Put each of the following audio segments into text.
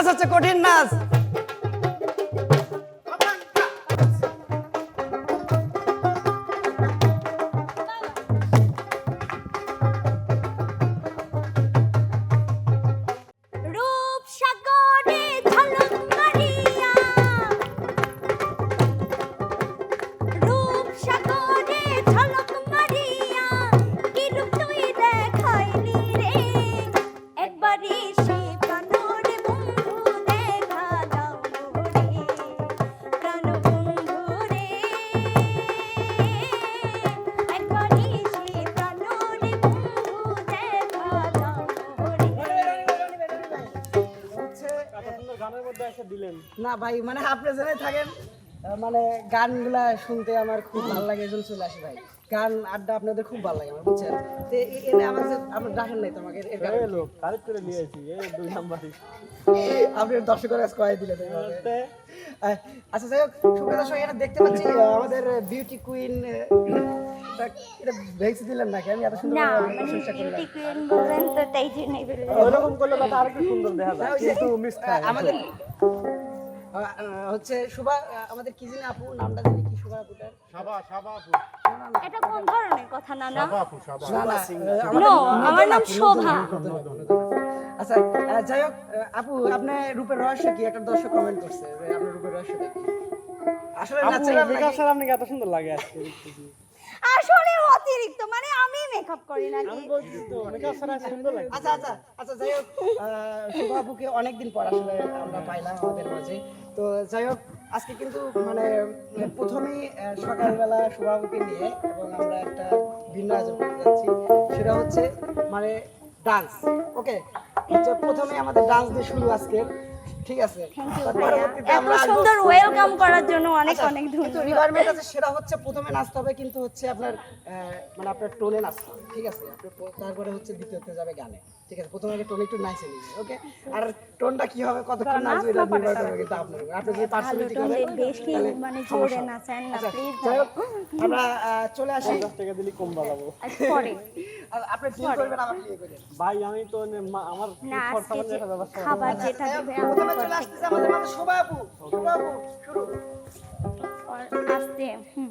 নাচ হচ্ছে কঠিন নাচ। না ভাই মানে আপনি জেনে থাকেন। মানে গানগুলা শুনতে আমার খুব ভালো লাগে এই জন্য চলে আসি ভাই। গান আড্ডা আপনাদের খুব ভালো লাগে আমার বুঝছেন? তো এ- এনে আমার যে আপনার ডাকেন নাই তোমাকে এর কারণে। লোক করে নিয়ে আসি এই দুই নাম্বারই। আপনি দর্শকের কয়ে দিলেন আচ্ছা যাই হোক সুপ্রিয় দর্শক এটা দেখতে পাচ্ছি আমাদের বিউটি কুইন এটা ভেঙে দিলেন নাকি? আমি এত সুন্দর প্রশংসা করলাম বিউটি কুইন বললেন তো তাই জন্যই করলে কথা আরেকটু সুন্দর দেখা যায় কিন্তু মিস খায় আমাদের হচ্ছে শুভা আমাদের কি জানি আপু নামটা জানি কি শুভা আপুটার? এটা কোন ধরনের কথা না না আহ, নো আমার নাম শোভা। আচ্ছা যাই হোক আপু আপনি রূপের রহস্য কি? একটা দর্শক কমেন্ট করছে যে আপনার রূপের রহস্য কি? আসলে ন্যাচারাল মেকআপ আপনাকে এত সুন্দর লাগে আজকে। আসলে অতিরিক্ত মানে আমি মেকআপ করি না আমি বলছি তো মেকআপ ছাড়া সুন্দর লাগে। আচ্ছা আচ্ছা আচ্ছা যাই হোক আহ, শুভ আপুকে অনেকদিন পর আসলে আমরা পাইলাম আমাদের মাঝে। তো যাই হোক, আজকে কিন্তু মানে প্রথমেই সকালবেলা সভাপতি নিয়ে এবং আমরা একটা ভিন্ন আয়োজন করতে যাচ্ছি। সেটা হচ্ছে মানে ডান্স ওকে প্রথমে আমাদের ডান্স দিয়ে শুরু আজকে ঠিক আছে। এত আসবো- সুন্দর ওয়েলকাম করার জন্য অনেক আচ্ছা, অনেক ধন্যবাদ। রিকোয়ারমেন্ট আছে সেটা হচ্ছে প্রথমে নাচতে হবে কিন্তু হচ্ছে আপনার মানে আপনার টোনে নাচতে হবে ঠিক আছে? তারপরে হচ্ছে দ্বিতীয়তে যাবে গানে ঠিক আছে? প্রথমে আগে টোনে একটু নাচে নিবে ওকে আর টোনটা কি হবে কতক্ষণ নাচবে এটা নির্ভর করবে কিন্তু আপনার আপনি পার্সোনালিটি বেশি মানে জোরে নাচেন না আচ্ছা, প্লিজ আমরা চলে আসি। দশ টাকা দিলে কম বাড়াবো। পরে। আপনি ফিল করবেন আমাকে ভাই আমি তো আমার। খাবার যেটা দেবে প্রথমে চলে আসতেছে আমাদের মাঝে শোভা আপু শোভা আপু শুরু আসতে হুম।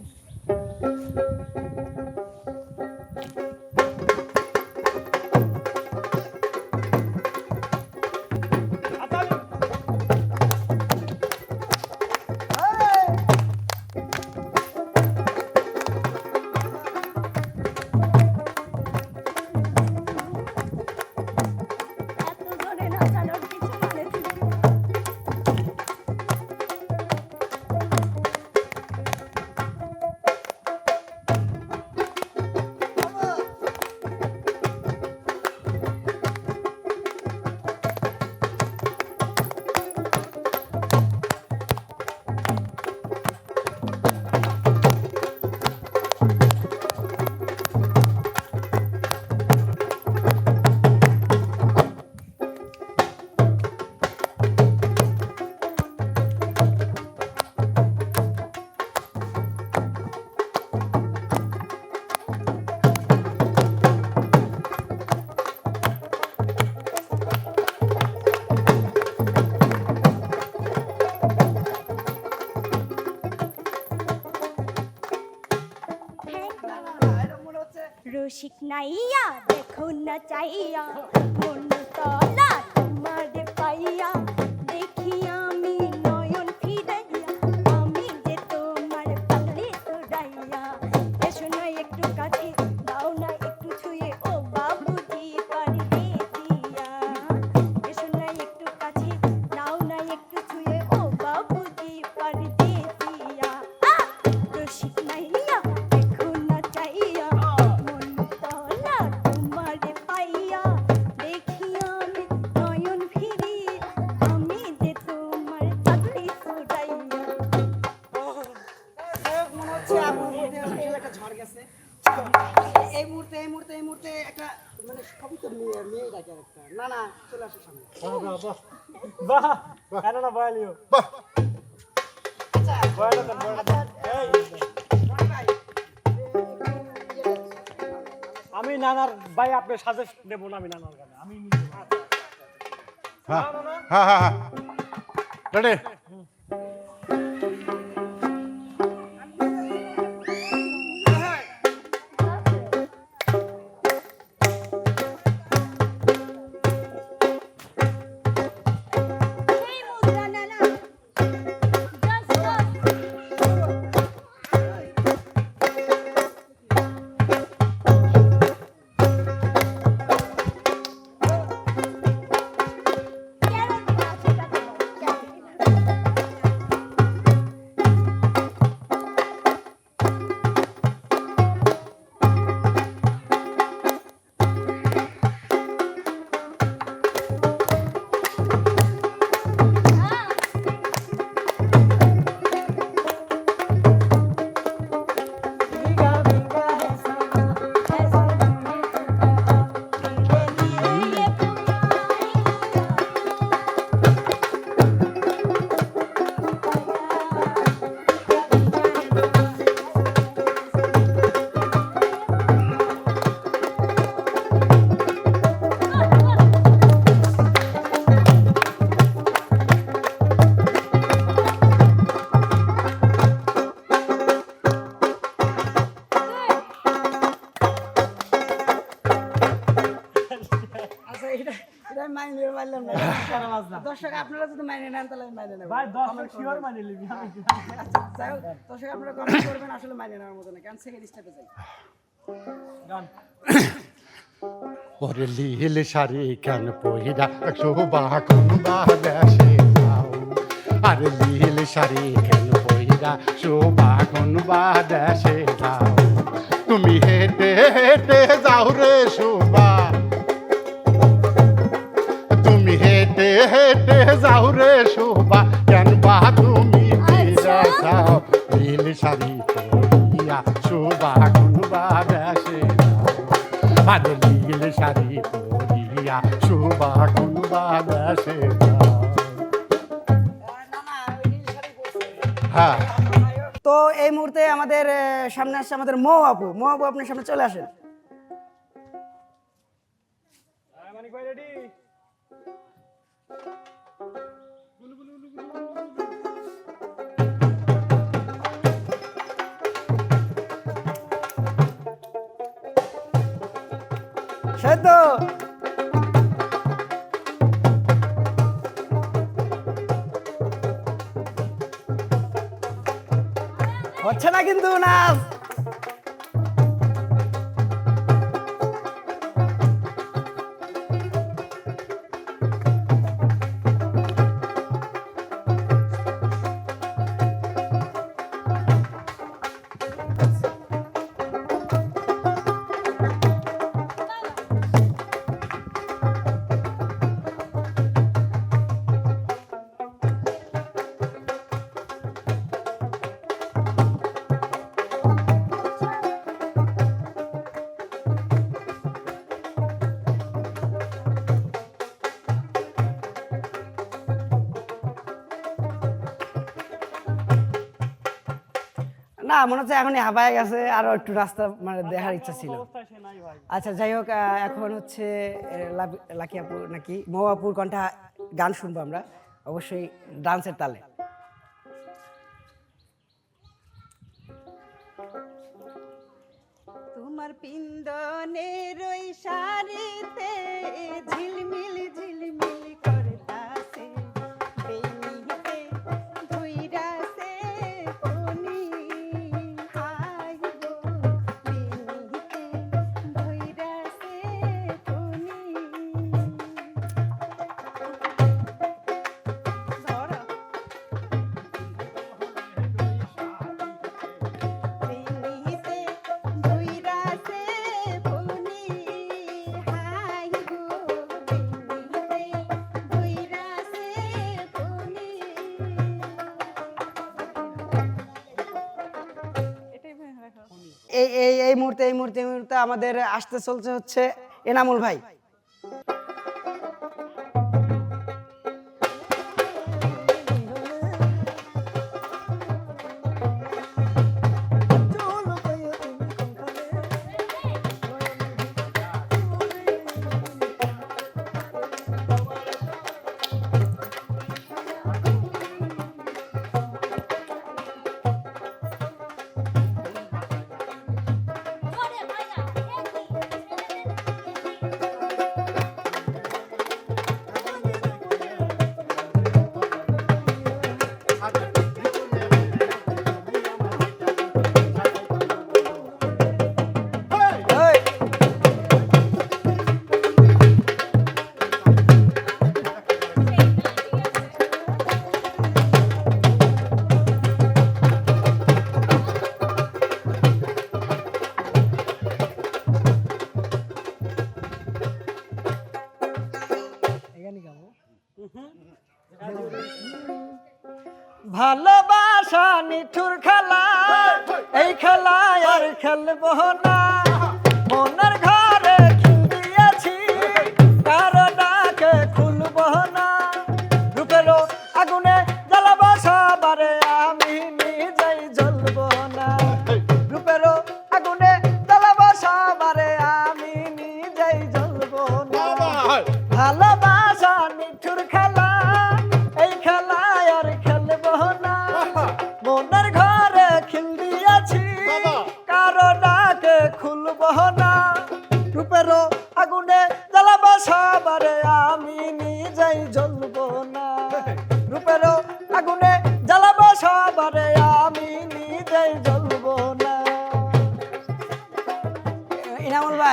রসিক নাইয়া দেখো না চাইয়া মন তলা তোমার পাইয়া আমি নানার ভাই আপনি সাজেস্ট দেবো না আমি নানার গানে আমি হ্যাঁ, হ্যাঁ হ্যাঁ হ্যাঁ। রেডি। আমি মাইনে নিতে পারলাম না দর্শক আপনারা যদি মাইনে নেন তাহলে আমি মাইনে নেব। ভাই দশ শিওর লিবি আমি। আচ্ছা যাই হোক দর্শক আপনারা কমেন্ট করবেন আসলে মাইনে নেওয়ার মতো না কারণ সেকেন্ড স্টেপে যাই। গান ওরে লীল শাড়ি কেন পহিরা শোভা কোন বাদেশে যাও? আরে লীল শাড়ি কেন পহিরা শোভা কোন বাদেশে যাও? তুমি হেঁটে হেঁটে যাও রে শোভা যাও রে শোভা কেন বা তুমি ফিরে যাও? নীল শাড়ি পরিয়া শোভা আরে নীল শাড়ি পরিয়া শোভা যাও? হ্যাঁ। তো এই মুহূর্তে আমাদের সামনে আসছে আমাদের মৌ আপু। মৌ আপু আপনার সামনে চলে আসেন। মানিক ভাই রেডি সেদ্ধ। হচ্ছে না কিন্তু নাচ। না মনে হচ্ছে এখনই হাবায় গেছে আরও একটু রাস্তা মানে দেখার ইচ্ছা ছিল। অবস্থা সে নাই ভাই। আচ্ছা যাই হোক এখন হচ্ছে লাভ- লাকিয়াপুর নাকি মৌয়াপুর কণ্ঠা গান শুনব আমরা অবশ্যই ডান্সের তালে। তোমার পিন্দনের ওই শাড়িতে ঝিলমিল এই এই মুহূর্তে এই মুহূর্তে এই মুহূর্তে আমাদের আসতে চলছে হচ্ছে এনামুল ভাই।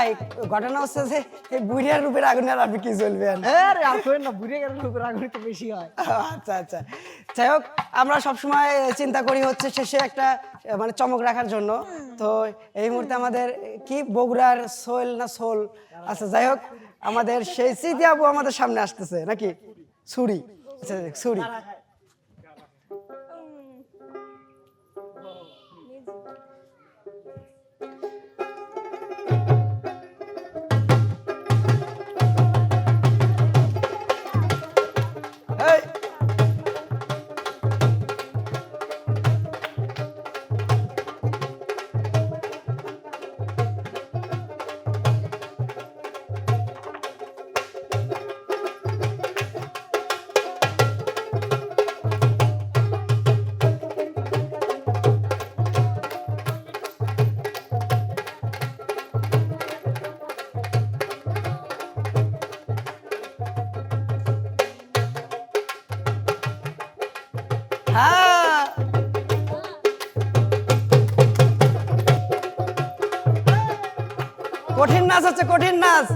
ভাই ঘটনা হচ্ছে যে এই বুড়িয়ার রূপের আগুনে আর আপনি কি চলবেন আর না বুড়িয়ে গেলে রূপের আগুন তো বেশি হয়? আচ্ছা আচ্ছা। যাই হোক আমরা সবসময় চিন্তা করি হচ্ছে শেষে একটা মানে চমক রাখার জন্য। তো এই মুহূর্তে আমাদের কি বগুড়ার সোল না সোল? আচ্ছা যাই হোক আমাদের সেই স্মৃতি আবু আমাদের সামনে আসতেছে নাকি? ছুরি। আচ্ছা ছুরি। নাচ হচ্ছে কঠিন নাচ।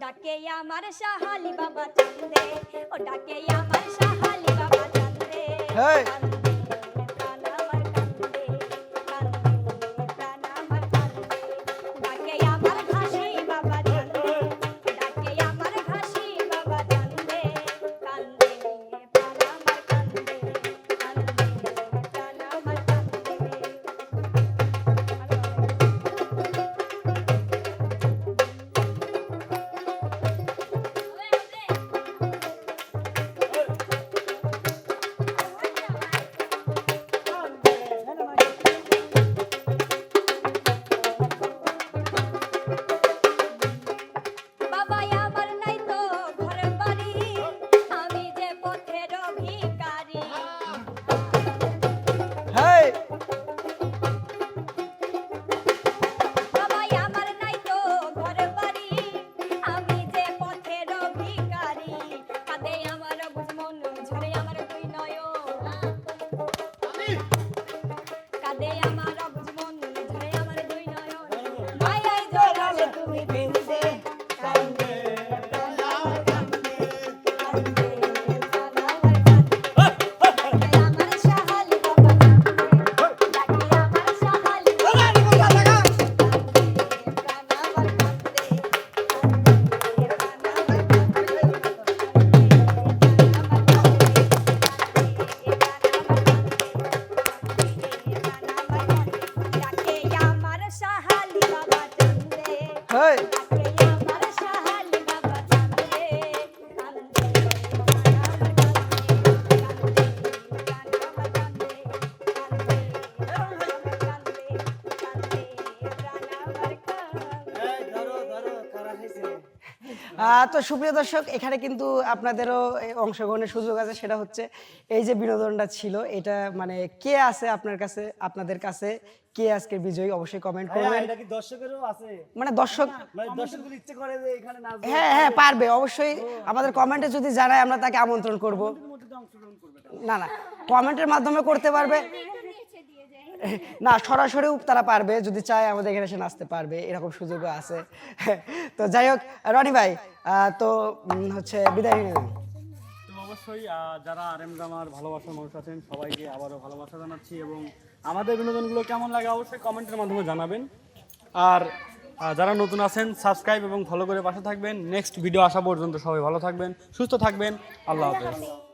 ডাকে আমার সাহালি বাবা চন্দে। ও ডাকে আমার সাহালি বাবা চন্দে। তো সুপ্রিয় দর্শক এখানে কিন্তু আপনাদেরও অংশগ্রহণের সুযোগ আছে। সেটা হচ্ছে এই যে বিনোদনটা ছিল এটা মানে কে আছে আপনার কাছে আপনাদের কাছে? কে আজকে বিজয়ী? অবশ্যই কমেন্ট করবেন। এটা কি দর্শকেরও আছে? মানে দর্শক মানে দর্শকগুলো ইচ্ছে করে যে এখানে নাচ হ্যাঁ হ্যাঁ পারবে অবশ্যই। আমাদের কমেন্টে যদি জানায় আমরা তাকে আমন্ত্রণ করবে। না না কমেন্টের মাধ্যমে করতে পারবে। না সরাসরিও তারা পারবে, যদি চায় আমাদের এখানে এসে নাচতে পারবে, এরকম সুযোগও আছে। তো যাই হোক, রনি ভাই তো হচ্ছে বিদায় নিয়ে অবশ্যই যারা আর এম ড্রামার ভালোবাসার মানুষ আছেন, সবাইকে আবারও ভালোবাসা জানাচ্ছি এবং আমাদের বিনোদনগুলো কেমন লাগে অবশ্যই কমেন্টের মাধ্যমে জানাবেন। আর যারা নতুন আছেন, সাবস্ক্রাইব এবং ফলো করে পাশে থাকবেন। নেক্সট ভিডিও আসা পর্যন্ত সবাই ভালো থাকবেন, সুস্থ থাকবেন। আল্লাহ হাফেজ।